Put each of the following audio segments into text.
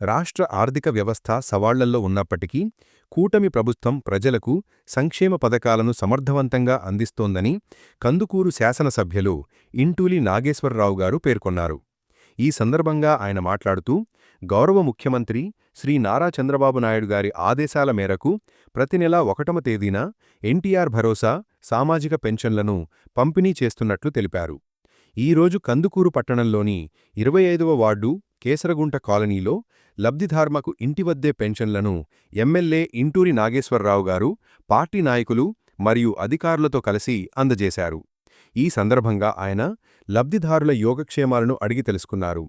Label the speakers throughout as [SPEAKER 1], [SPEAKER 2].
[SPEAKER 1] రాష్ట్ర ఆర్థిక వ్యవస్థ సవాళ్ళల్లో ఉన్నప్పటికీ కూటమి ప్రభుత్వం ప్రజలకు సంక్షేమ పథకాలను సమర్థవంతంగా అందిస్తోందని కందుకూరు శాసనసభ్యులు ఇంటూలి నాగేశ్వరరావు గారు పేర్కొన్నారు. ఈ సందర్భంగా ఆయన మాట్లాడుతూ గౌరవ ముఖ్యమంత్రి శ్రీ నారా చంద్రబాబు నాయుడు గారి ఆదేశాల మేరకు ప్రతి నెల ఒకటమ తేదీన ఎన్టీఆర్ భరోసా సామాజిక పెన్షన్లను పంపిణీ చేస్తున్నట్లు తెలిపారు. ఈరోజు కందుకూరు పట్టణంలోని ఇరవై ఐదవ వార్డు కేసరగుంట కాలనీలో లబ్ధిధార్మకు ఇంటివద్దే పెన్షన్లను ఎమ్మెల్యే ఇంటూరి నాగేశ్వరరావు గారు పార్టీ నాయకులు మరియు అధికారులతో కలిసి అందజేశారు. ఈ సందర్భంగా ఆయన లబ్ధిదారుల యోగక్షేమాలను అడిగి తెలుసుకున్నారు.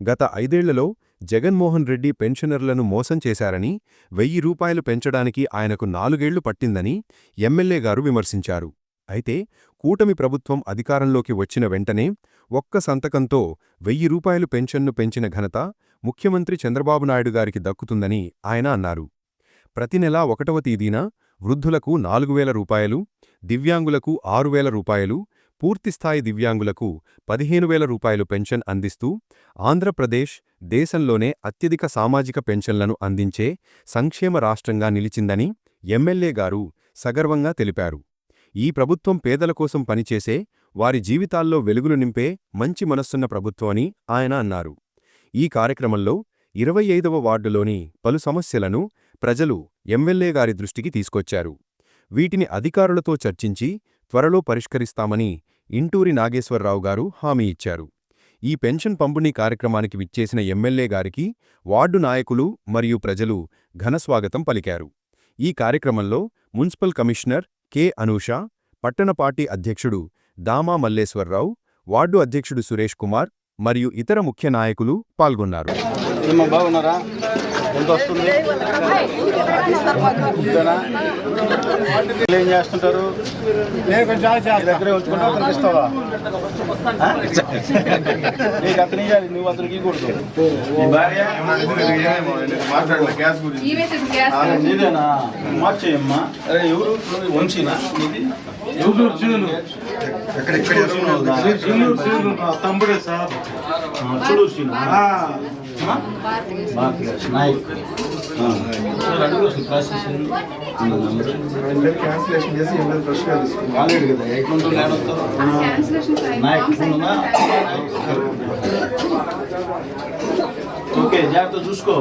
[SPEAKER 1] గత ఐదేళ్ళలో జగన్మోహన్ రెడ్డి పెన్షనర్లను మోసం చేశారని వెయ్యి రూపాయలు పెంచడానికి ఆయనకు నాలుగేళ్ళు పట్టిందని ఎమ్మెల్యే గారు విమర్శించారు. అయితే కూటమి ప్రభుత్వం అధికారంలోకి వచ్చిన వెంటనే ఒక్క సంతకంతో వెయ్యి రూపాయలు పెన్షన్ను పెంచిన ఘనత ముఖ్యమంత్రి చంద్రబాబు నాయుడు గారికి దక్కుతుందని ఆయన అన్నారు. ప్రతి నెలా ఒకటవ తేదీన వృద్ధులకు నాలుగు వేల రూపాయలు దివ్యాంగులకు ఆరు వేల రూపాయలు పూర్తిస్థాయి దివ్యాంగులకు పదిహేను వేల రూపాయలు పెన్షన్ అందిస్తూ ఆంధ్రప్రదేశ్ దేశంలోనే అత్యధిక సామాజిక పెన్షన్లను అందించే సంక్షేమ రాష్ట్రంగా నిలిచిందని ఎమ్మెల్యే గారు సగర్వంగా తెలిపారు. ఈ ప్రభుత్వం పేదల కోసం పనిచేసే వారి జీవితాల్లో వెలుగులు నింపే మంచి మనస్సున్న ప్రభుత్వం అని ఆయన అన్నారు. ఈ కార్యక్రమంలో ఇరవై ఐదవ వార్డులోని పలు సమస్యలను ప్రజలు ఎమ్మెల్యే గారి దృష్టికి తీసుకొచ్చారు. వీటిని అధికారులతో చర్చించి త్వరలో పరిష్కరిస్తామని ఇంటూరి నాగేశ్వరరావు గారు హామీ ఇచ్చారు. ఈ పెన్షన్ పంపిణీ కార్యక్రమానికి విచ్చేసిన ఎమ్మెల్యే గారికి వార్డు నాయకులు మరియు ప్రజలు ఘనస్వాగతం పలికారు. ఈ కార్యక్రమంలో మున్సిపల్ కమిషనర్ కె. అనూష పట్టణ పార్టీ అధ్యక్షుడు దామా మల్లేశ్వరరావు వార్డు అధ్యక్షుడు సురేష్ కుమార్ మరియు ఇతర ముఖ్య నాయకులు పాల్గొన్నారు.
[SPEAKER 2] ఎంత వస్తుంది ఏం చేస్తుంటారు? నీ దగ్గరే ఉంచుకుంటా అతనికి ఇస్తావా? నీకు అతను ఇవ్వాలి నువ్వు అతనికి ఆ, నీదేనా? మార్చేయమ్మా అరే ఎవరు? వంశీనా? నీది?
[SPEAKER 3] తమ్ముడే సార్
[SPEAKER 2] చూడు
[SPEAKER 3] క్యాన్సిలేషన్ చేసి ఎమ్మెల్యే ఫ్రెష్గా తీసుకున్నాం.
[SPEAKER 2] కాలేడు కదా ఎక్కడ లేడొస్తారు నాయక్ ఫోన్ ఉందా? ఓకే జాగ్రత్త చూసుకో.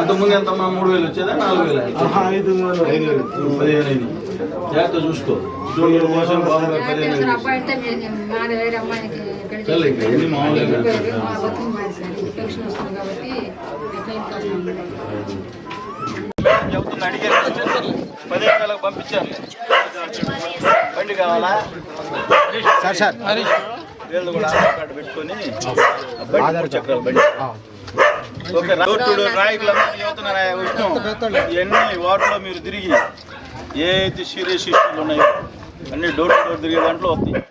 [SPEAKER 2] అంతకుముందు ఎంతమ్మా? మూడు వేలు వచ్చేదా? నాలుగు వేలు
[SPEAKER 3] ఐదు వేలు.
[SPEAKER 2] ఐదు వేలు పదిహేను అయింది. జాగ్రత్త చూసుకో. పదిహేను చల్లే ఇక్కడ ఎన్ని మామూలుగా
[SPEAKER 4] ఇన్ఫెక్షన్ వస్తుంది కాబట్టి
[SPEAKER 2] పంపించారు. బండి కావాలా? Sir sir. వీళ్ళు కూడా ఆధార్ కార్డు పెట్టుకొని చక్రాల బండి ఓకే రోడ్డు నాయకులందరూ చెబుతున్నారు ఆ విషయం ఇవన్నీ వార్డులో మీరు తిరిగి ఏ అయితే సీరియస్ ఇష్యూలు ఉన్నాయో అన్ని డోర్ టు డోర్ తిరిగే దాంట్లో వస్తాయి.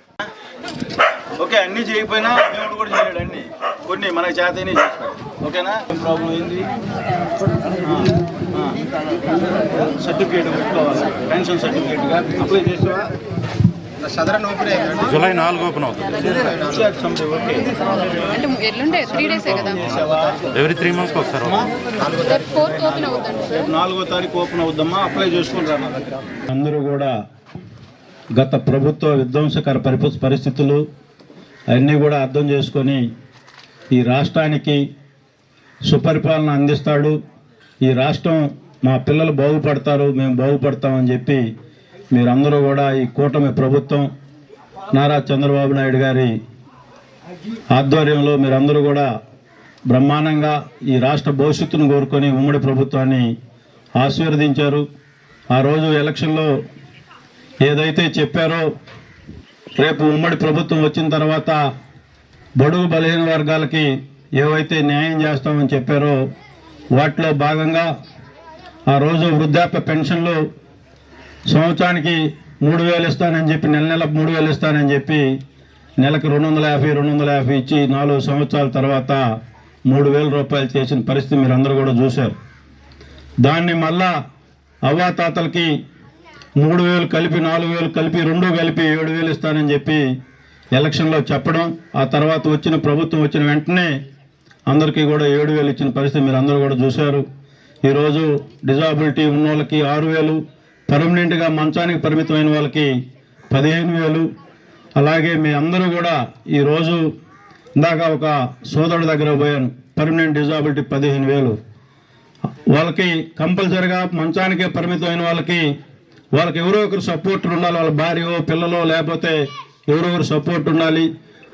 [SPEAKER 2] ఓకే అన్నీ చేయకపోయినా దేవుడు కూడా అన్ని. కొన్ని మనకి చేతనే చేస్తాడు ఓకేనా? ఏం ప్రాబ్లం ఏంది సర్టిఫికేట్ పెట్టుకోవాలి. పెన్షన్ సర్టిఫికేట్గా అప్లై చేసావా?
[SPEAKER 3] జూలై నాలుగు ఓపెన్ అవుతుంది.
[SPEAKER 2] ఓకే
[SPEAKER 4] అంటే ఎల్లుండే త్రీ డేసే కదా?
[SPEAKER 2] చేసావా?
[SPEAKER 3] ఎవ్రీ త్రీ మంత్స్కి
[SPEAKER 4] రేపు
[SPEAKER 2] నాలుగో తారీఖు ఓపెన్ అవుద్దమ్మా అప్లై చేసుకుంటారా నా దగ్గర? అందరూ కూడా గత ప్రభుత్వ విధ్వంసకర పరిప పరిస్థితులు అవన్నీ కూడా అర్థం చేసుకొని ఈ రాష్ట్రానికి సుపరిపాలన అందిస్తాడు. ఈ రాష్ట్రం మా పిల్లలు బాగుపడతారు మేము బాగుపడతామని చెప్పి మీరందరూ కూడా ఈ కూటమి ప్రభుత్వం నారా చంద్రబాబు నాయుడు గారి ఆధ్వర్యంలో మీరందరూ కూడా బ్రహ్మాండంగా ఈ రాష్ట్ర భవిష్యత్తును కోరుకొని ఉమ్మడి ప్రభుత్వాన్ని ఆశీర్వదించారు. ఆ రోజు ఎలక్షన్లో ఏదైతే చెప్పారో రేపు ఉమ్మడి ప్రభుత్వం వచ్చిన తర్వాత బడుగు బలహీన వర్గాలకి ఏవైతే న్యాయం చేస్తామని చెప్పారో వాటిలో భాగంగా ఆ రోజు వృద్ధాప్య పెన్షన్లు సంవత్సరానికి మూడు వేలు ఇస్తానని చెప్పి నెల నెల మూడు వేలు ఇస్తానని చెప్పి నెలకు రెండు వందల యాభై రెండు వందల యాభై ఇచ్చి నాలుగు సంవత్సరాల తర్వాత మూడు వేల రూపాయలు చేసిన పరిస్థితి మీరు అందరూ కూడా చూశారు. దాన్ని మళ్ళా అవ్వాతాతలకి మూడు వేలు కలిపి నాలుగు వేలు కలిపి రెండు కలిపి ఏడు వేలు ఇస్తానని చెప్పి ఎలక్షన్లో చెప్పడం ఆ తర్వాత వచ్చిన ప్రభుత్వం వచ్చిన వెంటనే అందరికీ కూడా ఏడు వేలు ఇచ్చిన పరిస్థితి మీరు అందరూ కూడా చూశారు. ఈరోజు డిజాబిలిటీ ఉన్న వాళ్ళకి ఆరు వేలు పర్మనెంట్గా మంచానికి పరిమితమైన వాళ్ళకి పదిహేను వేలు. అలాగే మీ అందరూ కూడా ఈరోజు ఇందాక ఒక సోదరుడి దగ్గర పోయాను పర్మనెంట్ డిజాబిలిటీ పదిహేను వేలు. వాళ్ళకి కంపల్సరిగా మంచానికే పరిమితమైన వాళ్ళకి వాళ్ళకి ఎవరో ఒకరు సపోర్టర్ ఉండాలి వాళ్ళ భార్యో పిల్లలో లేకపోతే ఎవరెవరు సపోర్ట్ ఉండాలి?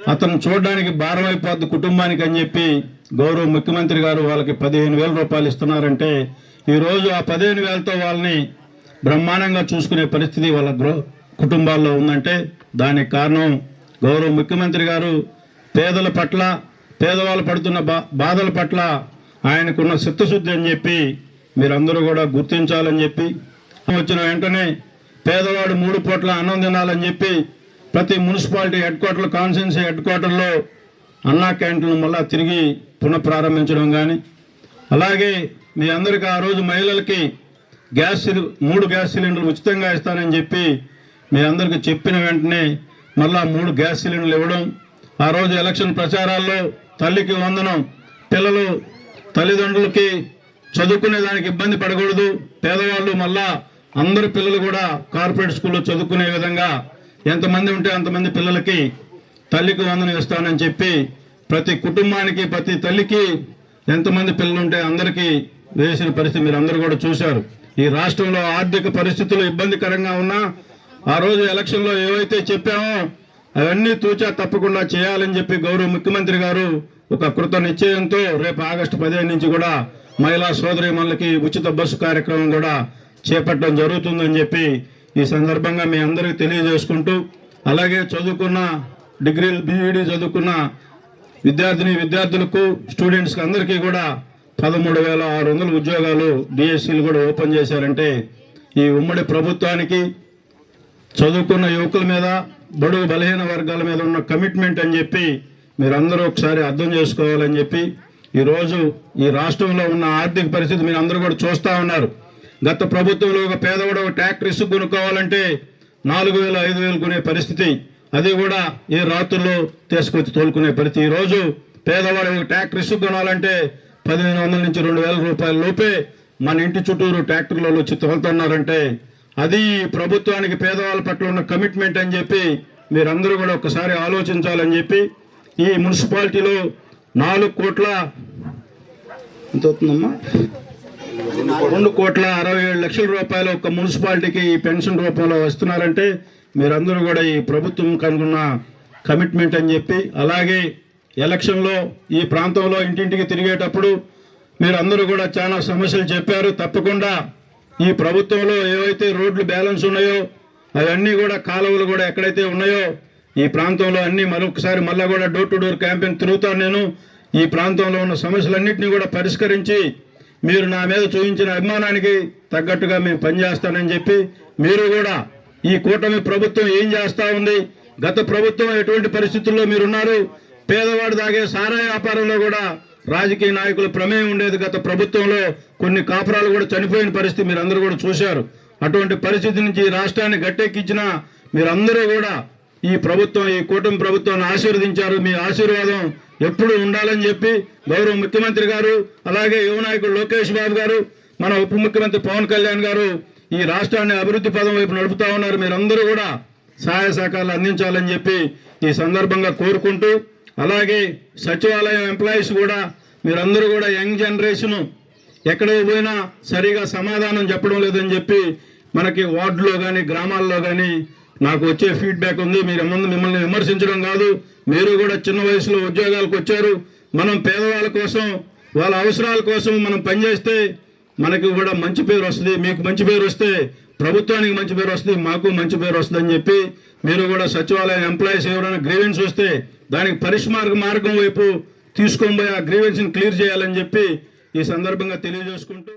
[SPEAKER 2] అతను చూడడానికి భారం అయిపోద్ది కుటుంబానికి అని చెప్పి గౌరవ ముఖ్యమంత్రి గారు వాళ్ళకి పదిహేను వేల రూపాయలు ఇస్తున్నారంటే ఈరోజు ఆ పదిహేను వేలతో వాళ్ళని బ్రహ్మాండంగా చూసుకునే పరిస్థితి వాళ్ళ కుటుంబాల్లో ఉందంటే దానికి కారణం గౌరవ ముఖ్యమంత్రి గారు పేదల పట్ల పేదవాళ్ళు పడుతున్న బా బాధల పట్ల ఆయనకున్న చిత్తశుద్ధి అని చెప్పి మీరందరూ కూడా గుర్తించాలని చెప్పి వచ్చిన వెంటనే పేదవాడు మూడు పూట్ల అన్నం తినాలని చెప్పి ప్రతి మున్సిపాలిటీ హెడ్ క్వార్టర్లో కాన్స్టిట్యున్సీ హెడ్ క్వార్టర్లో అన్నా క్యాంటీన్ మళ్ళా తిరిగి పునఃప్రారంభించడం కానీ అలాగే మీ అందరికీ ఆ రోజు మహిళలకి గ్యాస్ సిలి- మూడు గ్యాస్ సిలిండర్లు ఉచితంగా ఇస్తానని చెప్పి మీ అందరికీ చెప్పిన వెంటనే మళ్ళా మూడు గ్యాస్ సిలిండర్లు ఇవ్వడం. ఆ రోజు ఎలక్షన్ ప్రచారాల్లో తల్లికి వందనం పిల్లలు తల్లిదండ్రులకి చదువుకునే దానికి ఇబ్బంది పడకూడదు. పేదవాళ్ళు మళ్ళా అందరు పిల్లలు కూడా కార్పొరేట్ స్కూల్లో చదువుకునే విధంగా ఎంతమంది ఉంటే అంతమంది పిల్లలకి తల్లికి వందనం ఇస్తానని చెప్పి ప్రతి కుటుంబానికి ప్రతి తల్లికి ఎంతమంది పిల్లలు ఉంటే అందరికీ వేసిన పరిస్థితి మీరు అందరూ కూడా చూశారు. ఈ రాష్ట్రంలో ఆర్థిక పరిస్థితులు ఇబ్బందికరంగా ఉన్నా ఆ రోజు ఎలక్షన్లో ఏవైతే చెప్పామో అవన్నీ తూచా తప్పకుండా చేయాలని చెప్పి గౌరవ ముఖ్యమంత్రి గారు ఒక కృత నిశ్చయంతో రేపు ఆగస్టు పదిహేను నుంచి కూడా మహిళా సోదరి ఉచిత బస్సు కార్యక్రమం కూడా చేపట్టడం జరుగుతుందని చెప్పి ఈ సందర్భంగా మీ అందరికీ తెలియజేసుకుంటూ అలాగే చదువుకున్న డిగ్రీలు బీఈడి చదువుకున్న విద్యార్థిని విద్యార్థులకు స్టూడెంట్స్కి అందరికీ కూడా పదమూడు వేల ఆరు వందల ఉద్యోగాలు డిఎస్సీలు కూడా ఓపెన్ చేశారంటే ఈ ఉమ్మడి ప్రభుత్వానికి చదువుకున్న యువకుల మీద బడుగు బలహీన వర్గాల మీద ఉన్న కమిట్మెంట్ అని చెప్పి మీరందరూ ఒకసారి అర్థం చేసుకోవాలని చెప్పి ఈరోజు ఈ రాష్ట్రంలో ఉన్న ఆర్థిక పరిస్థితి మీరు అందరూ కూడా చూస్తూ ఉన్నారు. గత ప్రభుత్వంలో ఒక పేదవాడు ఒక ట్రాక్టర్ ఇసుకు కొనుక్కోవాలంటే నాలుగు వేలు ఐదు వేలు కొనే పరిస్థితి. అది కూడా ఈ రాత్రుల్లో తీసుకొచ్చి తోలుకునే పరిస్థితి. ఈరోజు పేదవాడు ఒక ట్రాక్టర్ ఇసుకు కొనాలంటే పదిహేను వందల నుంచి రెండు వేల రూపాయల లోపే మన ఇంటి చుట్టూరు ట్రాక్టర్లలో వచ్చి తోలుతున్నారంటే అది ప్రభుత్వానికి పేదవాళ్ళ పట్ల ఉన్న కమిట్మెంట్ అని చెప్పి మీరందరూ కూడా ఒకసారి ఆలోచించాలని చెప్పి ఈ మున్సిపాలిటీలో నాలుగు కోట్ల ఎంత అవుతుందమ్మా? రెండు కోట్ల అరవై ఏడు లక్షల రూపాయలు ఒక మున్సిపాలిటీకి ఈ పెన్షన్ రూపంలో వస్తున్నారంటే మీరందరూ కూడా ఈ ప్రభుత్వం కనుగొన్న కమిట్మెంట్ అని చెప్పి అలాగే ఎలక్షన్లో ఈ ప్రాంతంలో ఇంటింటికి తిరిగేటప్పుడు మీరందరూ కూడా చాలా సమస్యలు చెప్పారు. తప్పకుండా ఈ ప్రభుత్వంలో ఏవైతే రోడ్లు బ్యాలెన్స్ ఉన్నాయో అవన్నీ కూడా కాలువలు కూడా ఎక్కడైతే ఉన్నాయో ఈ ప్రాంతంలో అన్ని మరొకసారి మళ్ళా కూడా డోర్ టు డోర్ క్యాంపెయిన్ తిరుగుతాను నేను. ఈ ప్రాంతంలో ఉన్న సమస్యలన్నింటినీ కూడా పరిష్కరించి మీరు నా మీద చూపించిన అభిమానానికి తగ్గట్టుగా మేము పనిచేస్తానని చెప్పి మీరు కూడా ఈ కూటమి ప్రభుత్వం ఏం చేస్తా ఉంది? గత ప్రభుత్వం ఎటువంటి పరిస్థితుల్లో మీరున్నారు? పేదవాడు తాగే సారా వ్యాపారంలో కూడా రాజకీయ నాయకుల ప్రమేయం ఉండేది గత ప్రభుత్వంలో. కొన్ని కాపురాలు కూడా చనిపోయిన పరిస్థితి మీరు అందరూ కూడా చూశారు. అటువంటి పరిస్థితి నుంచి రాష్ట్రాన్ని గట్టెక్కించిన మీరందరూ కూడా ఈ ప్రభుత్వం ఈ కూటమి ప్రభుత్వాన్ని ఆశీర్వదించారు. మీ ఆశీర్వాదం ఎప్పుడు ఉండాలని చెప్పి గౌరవ ముఖ్యమంత్రి గారు అలాగే యువ నాయకుడు లోకేష్ బాబు గారు మన ఉప ముఖ్యమంత్రి పవన్ కళ్యాణ్ గారు ఈ రాష్ట్రాన్ని అభివృద్ధి పదం వైపు నడుపుతా ఉన్నారు. మీరందరూ కూడా సహాయ సహకారాలు అందించాలని చెప్పి ఈ సందర్భంగా కోరుకుంటూ అలాగే సచివాలయం ఎంప్లాయీస్ కూడా మీరందరూ కూడా యంగ్ జనరేషన్ ఎక్కడికి పోయినా సరిగా సమాధానం చెప్పడం లేదని చెప్పి మనకి వార్డులో కానీ గ్రామాల్లో కానీ నాకు వచ్చే ఫీడ్బ్యాక్ ఉంది. మీరు ముందు మిమ్మల్ని విమర్శించడం కాదు. మీరు కూడా చిన్న వయసులో ఉద్యోగాలకు వచ్చారు. మనం పేదవాళ్ళ కోసం వాళ్ళ అవసరాల కోసం మనం పనిచేస్తే మనకి కూడా మంచి పేరు వస్తుంది. మీకు మంచి పేరు వస్తే ప్రభుత్వానికి మంచి పేరు వస్తుంది. మాకు మంచి పేరు వస్తుందని చెప్పి మీరు కూడా సచివాలయం ఎంప్లాయీస్ ఎవరైనా గ్రీవెన్స్ వస్తే దానికి పరిష్మార్గ మార్గం వైపు తీసుకొని పోయి ఆ గ్రీవెన్స్ని క్లియర్ చేయాలని చెప్పి ఈ సందర్భంగా తెలియజేసుకుంటూ